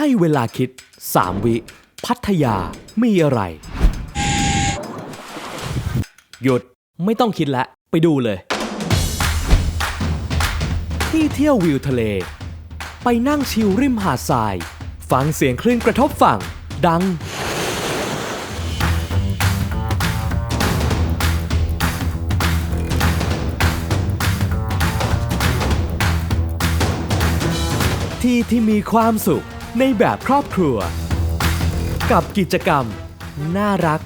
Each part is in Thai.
ให้เวลาคิด 3 วิ พัทยามีอะไร หยุดไม่ต้องคิดละ ไปดูเลย ที่เที่ยววิวทะเล ไปนั่งชิลริมหาดทราย ฟังเสียงคลื่นกระทบฝั่ง ดัง ที่ที่มีความสุข ในแบบครอบครัว กับกิจกรรม น่ารัก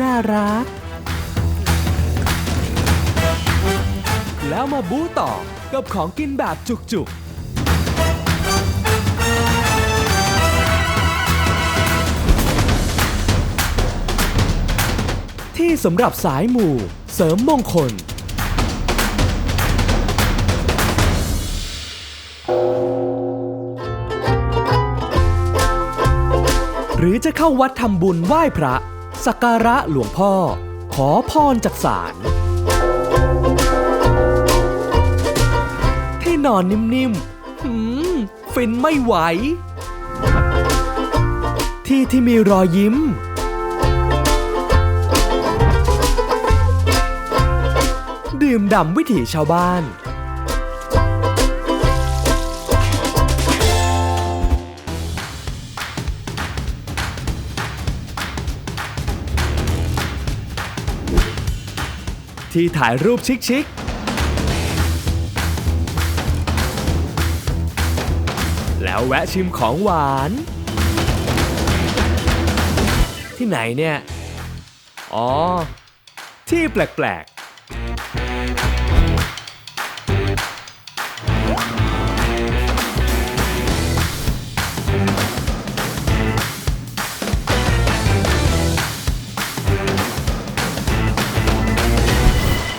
น่ารัก แล้วมาบู๊ต่อกับของกินแบบจุกๆที่สำหรับสายหมู่ เสริมมงคล หรือจะเข้าวัดทำบุญไหว้พระ สักการะหลวงพ่อ ขอพรจากศาลที่นอนนิ่มๆหืมฟินไม่ไหว ที่ที่มีรอยยิ้ม ดื่มด่ำวิถีชาวบ้าน ที่ถ่ายรูปชิคๆ แล้วแวะชิมของหวาน ที่ไหนเนี่ย อ๋อ ที่แปลก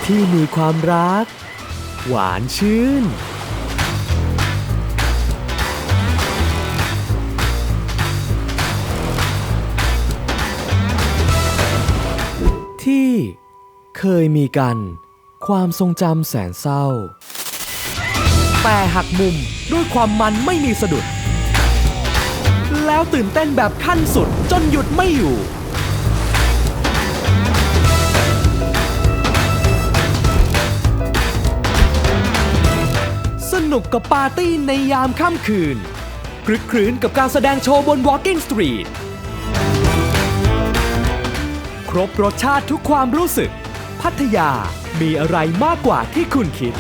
ที่มีความรัก หวานชื่น ที่เคยมีกัน ความทรงจำแสนเศร้า แต่หักมุมด้วยความมันไม่มีสะดุด แล้วตื่นเต้นแบบขั้นสุดจนหยุดไม่อยู่ นุกกับปาร์ตี้ในยามค่ำคืนคลึกครื้นกับการแสดงโชว์บน Walking Street ครบรสชาติทุกความรู้สึก พัทยามีอะไรมากกว่าที่คุณคิด